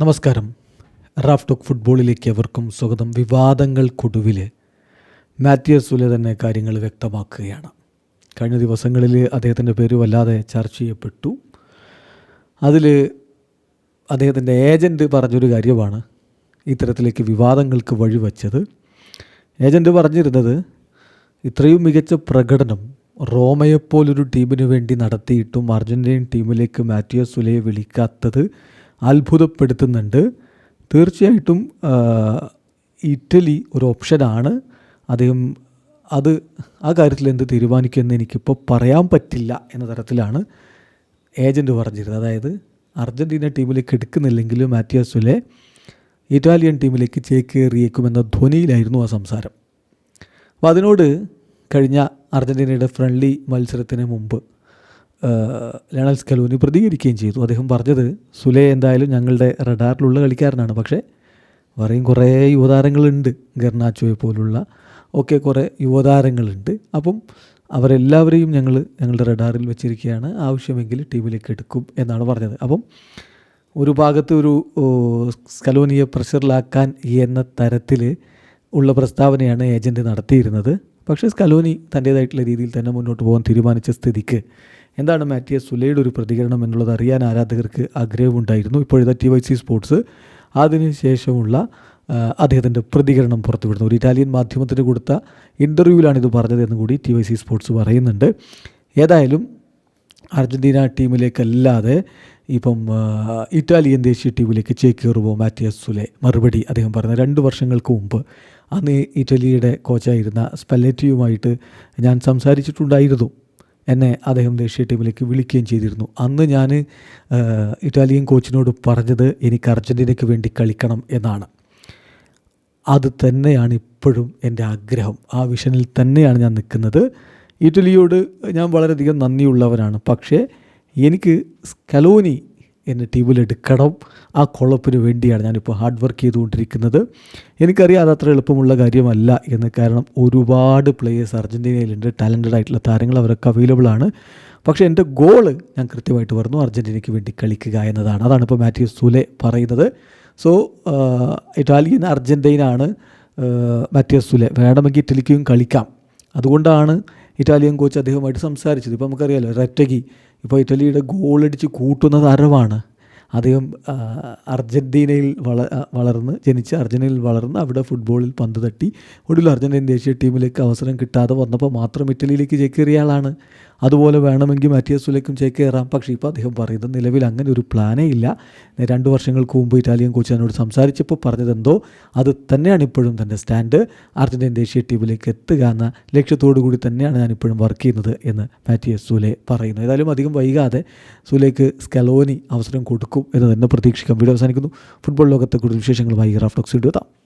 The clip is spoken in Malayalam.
നമസ്കാരം. റാഫ് ടോക്ക് ഫുട്ബോളിലേക്ക് എവർക്കും സ്വാഗതം. വിവാദങ്ങൾക്കൊടുവിൽ മാത്യൂസ് സുലെ തന്നെ കാര്യങ്ങൾ വ്യക്തമാക്കുകയാണ്. കഴിഞ്ഞ ദിവസങ്ങളിൽ അദ്ദേഹത്തിന്റെ പേര് വല്ലാതെ ചർച്ച ചെയ്യപ്പെട്ടു. അതിൽ അദ്ദേഹത്തിന്റെ ഏജന്റ് പറഞ്ഞൊരു കാര്യമാണ്. ഇത്തരത്തിലേക്ക് വിവാദങ്ങൾക്ക് വഴിവെച്ചത് ഏജന്റ് പറഞ്ഞിരുന്നത് ഇത്രയും മികച്ച പ്രകടനം റോമയെപ്പോലൊരു ടീമിന് വേണ്ടി നടത്തിയിട്ടും അർജന്റീൻ ടീമിലേക്ക് മാത്യൂസ് സുലയെ വിളിക്കാത്തത് അത്ഭുതപ്പെടുത്തുന്നുണ്ട്. തീർച്ചയായിട്ടും ഇറ്റലി ഒരു ഓപ്ഷനാണ്. അദ്ദേഹം അത് ആ കാര്യത്തിൽ എന്ത് തീരുമാനിക്കുമെന്ന് എനിക്കിപ്പോൾ പറയാൻ പറ്റില്ല എന്ന തരത്തിലാണ് ഏജന്റ് പറഞ്ഞിരുന്നത്. അതായത് അർജന്റീന ടീമിലേക്ക് എടുക്കുന്നില്ലെങ്കിലും മാറ്റിയാസുലെ ഇറ്റാലിയൻ ടീമിലേക്ക് ചേക്കേറിയേക്കുമെന്ന ധ്വനിയിലായിരുന്നു ആ സംസാരം. അപ്പോൾ അതിനോട് കഴിഞ്ഞ അർജന്റീനയുടെ ഫ്രണ്ട്ലി മത്സരത്തിന് മുമ്പ് ആ, ലയണൽ സ്കലൂനി പ്രതികരിക്കുകയും ചെയ്തു. അദ്ദേഹം പറഞ്ഞത് സുലേ എന്തായാലും ഞങ്ങളുടെ റഡാറിലുള്ള കളിക്കാരനാണ്. പക്ഷേ വേറെയും കുറേ യുവതാരങ്ങളുണ്ട്. ഗർണാച്ചോയെ പോലുള്ള ഒക്കെ കുറേ യുവതാരങ്ങളുണ്ട്. അപ്പം അവരെല്ലാവരെയും ഞങ്ങൾ ഞങ്ങളുടെ റഡാറിൽ വെച്ചിരിക്കുകയാണ്. ആവശ്യമെങ്കിൽ ടീമിലേക്ക് എടുക്കും എന്നാണ് പറഞ്ഞത്. അപ്പം ഒരു ഭാഗത്ത് ഒരു സ്കലോനിയെ പ്രഷറിലാക്കാൻ എന്ന തരത്തിൽ ഉള്ള പ്രസ്താവനയാണ് ഏജന്റ് നടത്തിയിരുന്നത്. പക്ഷേ സ്കലോനി തന്റേതായിട്ടുള്ള രീതിയിൽ തന്നെ മുന്നോട്ട് പോകാൻ തീരുമാനിച്ച സ്ഥിതിക്ക് എന്താണ് മാറ്റിയസ് സുലയുടെ ഒരു പ്രതികരണം എന്നുള്ളത് അറിയാൻ ആരാധകർക്ക് ആഗ്രഹമുണ്ടായിരുന്നു ഇപ്പോഴത്തെ ടി വൈ സി സ്പോർട്സ് അതിനുശേഷമുള്ള അദ്ദേഹത്തിന്റെ പ്രതികരണം പുറത്തുവിടുന്നു. ഒരു ഇറ്റാലിയൻ മാധ്യമത്തിന് കൊടുത്ത ഇന്റർവ്യൂവിലാണ് ഇത് പറഞ്ഞതെന്ന് കൂടി ടി വൈ സി സ്പോർട്സ് പറയുന്നുണ്ട്. ഏതായാലും അർജന്റീന ടീമിലേക്കല്ലാതെ ഇപ്പം ഇറ്റാലിയൻ ദേശീയ ടീമിലേക്ക് ചേക്കേറുമോ മാറ്റിയസ് സുലെ? മറുപടി അദ്ദേഹം പറഞ്ഞ രണ്ട് വർഷങ്ങൾക്ക് മുമ്പ്. അന്ന് ഇറ്റലിയുടെ കോച്ചായിരുന്ന സ്പെല്ലറ്റിയുമായിട്ട് ഞാൻ സംസാരിച്ചിട്ടുണ്ടായിരുന്നു. എന്നെ അദ്ദേഹം ദേശീയ ടീമിലേക്ക് വിളിക്കുകയും ചെയ്തിരുന്നു. അന്ന് ഞാൻ ഇറ്റാലിയൻ കോച്ചിനോട് പറഞ്ഞത് എനിക്ക് അർജന്റീനയ്ക്ക് വേണ്ടി കളിക്കണം എന്നാണ്. അത് തന്നെയാണ് ഇപ്പോഴും എന്റെ ആഗ്രഹം. ആ വിഷനിൽ തന്നെയാണ് ഞാൻ നിൽക്കുന്നത്. ഇറ്റലിയോട് ഞാൻ വളരെയധികം നന്ദിയുള്ളവനാണ്. പക്ഷേ എനിക്ക് സ്കലോനി എന്നെ ടീമിലെടുക്കണം ആ കൊളപ്പിന് വേണ്ടിയാണ് ഞാനിപ്പോൾ ഹാർഡ് വർക്ക് ചെയ്തുകൊണ്ടിരിക്കുന്നത്. എനിക്കറിയാം അത് അത്ര എളുപ്പമുള്ള കാര്യമല്ല എന്ന്. കാരണം ഒരുപാട് പ്ലേയേഴ്സ് അർജന്റീനയിലുണ്ട് ടാലന്റഡ് ആയിട്ടുള്ള താരങ്ങൾ അവരൊക്കെ അവൈലബിൾ ആണ്. പക്ഷേ എന്റെ ഗോൾ ഞാൻ കൃത്യമായിട്ട് പറഞ്ഞു അർജന്റീനയ്ക്ക് വേണ്ടി കളിക്കുക എന്നതാണ്. അതാണ് ഇപ്പോൾ മാത്യു സുലെ പറയുന്നത്. സോ ഇറ്റാലിയൻ അർജന്റീനാണ് മാത്യസ് സുലെ. വേണമെങ്കിൽ ഇറ്റലിക്കും കളിക്കാം. അതുകൊണ്ടാണ് ഇറ്റാലിയൻ കോച്ച് അദ്ദേഹവുമായിട്ട് സംസാരിച്ചത്. ഇപ്പോൾ നമുക്കറിയാലോ റെറ്റഗി ഇപ്പോൾ ഇറ്റലിയുടെ ഗോളടിച്ച് കൂട്ടുന്ന താരമാണ് അദ്ദേഹം അർജന്റീനയിൽ വള വളർന്ന് ജനിച്ച് അർജന്റീനയിൽ വളർന്ന് അവിടെ ഫുട്ബോളിൽ പന്ത് തട്ടി. ഒടുവിൽ അർജന്റീൻ ദേശീയ ടീമിലേക്ക് അവസരം കിട്ടാതെ വന്നപ്പോൾ മാത്രം ഇറ്റലിയിലേക്ക് ചേക്കേറിയ ആളാണ്. അതുപോലെ വേണമെങ്കിൽ മാറ്റിയസ് സുലയ്ക്കും ചേക്കേറാം പക്ഷേ ഇപ്പോൾ അദ്ദേഹം പറയുന്നത് നിലവിൽ അങ്ങനെ ഒരു പ്ലാനേ ഇല്ല. രണ്ട് വർഷങ്ങൾക്ക് മുമ്പ് ഇറ്റാലിയൻ കോച്ച് എന്നോട് സംസാരിച്ചപ്പോൾ പറഞ്ഞതെന്തോ അത് തന്നെയാണ് ഇപ്പോഴും തന്റെ സ്റ്റാൻഡ്. അർജന്റീൻ ദേശീയ ടീമിലേക്ക് എത്തുക എന്ന ലക്ഷ്യത്തോടു കൂടി തന്നെയാണ് ഞാൻ ഇപ്പോഴും വർക്ക് ചെയ്യുന്നത് എന്ന് മാറ്റിയസ് സുലെ പറയുന്നു. ഏതായാലും അധികം വൈകാതെ സുലേക്ക് സ്കലോനി അവസരം കൊടുക്കും എന്ന് തന്നെ പ്രതീക്ഷിക്കാം. വീഡിയോ അവസാനിക്കുന്നു. ഫുട്ബോൾ ലോകത്തെ കൂടുതൽ വിശേഷങ്ങളുമായി റാഫ്റ്റോക്സ് എത്താം.